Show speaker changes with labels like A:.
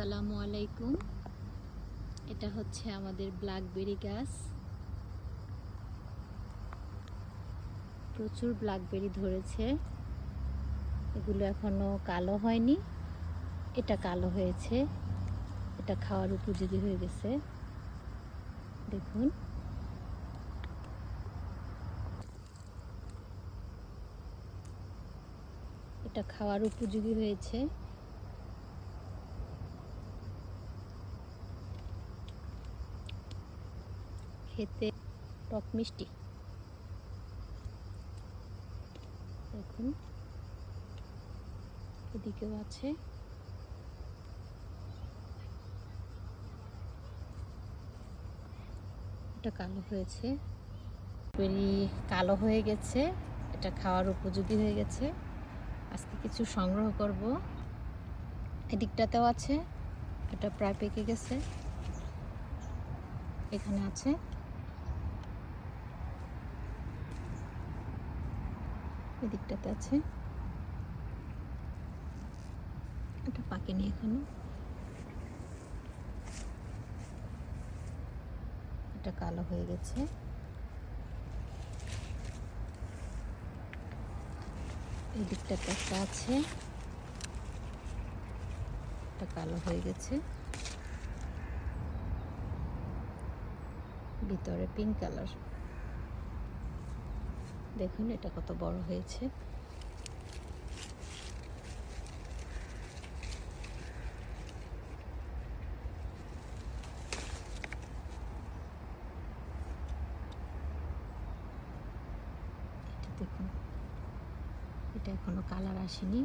A: আসসালামু আলাইকুম। এটা হচ্ছে আমাদের ব্ল্যাকবেরি গাছ। প্রচুর ব্ল্যাকবেরি ধরেছে। এগুলো এখনও কালো হয়নি। এটা কালো হয়েছে। এটা খাওয়ার উপযোগী হয়ে গেছে। দেখুন। এটা খাওয়ার উপযোগী হয়েছে। খেতে টক মিষ্টি। দেখুন, এদিকেও আছে। এটা কালো হয়েছে। বেরি কালো হয়ে গেছে। এটা খাওয়ার উপযোগী হয়ে গেছে। আজকে কিছু সংগ্রহ করব। এদিকটাতেও আছে। এটা প্রায় পেকে গেছে। এখানে আছে। এদিকটাতে আছে। এটা পাকেনি এখনও। এটা কালো হয়ে গেছে। এই দিকটাতে একটা আছে। এটা কালো হয়ে গেছে। ভিতরে পিঙ্ক কালার দেখুন এটা কত বড় হয়েছে। এটা দেখুন এটা এখনও কালার আসেনি।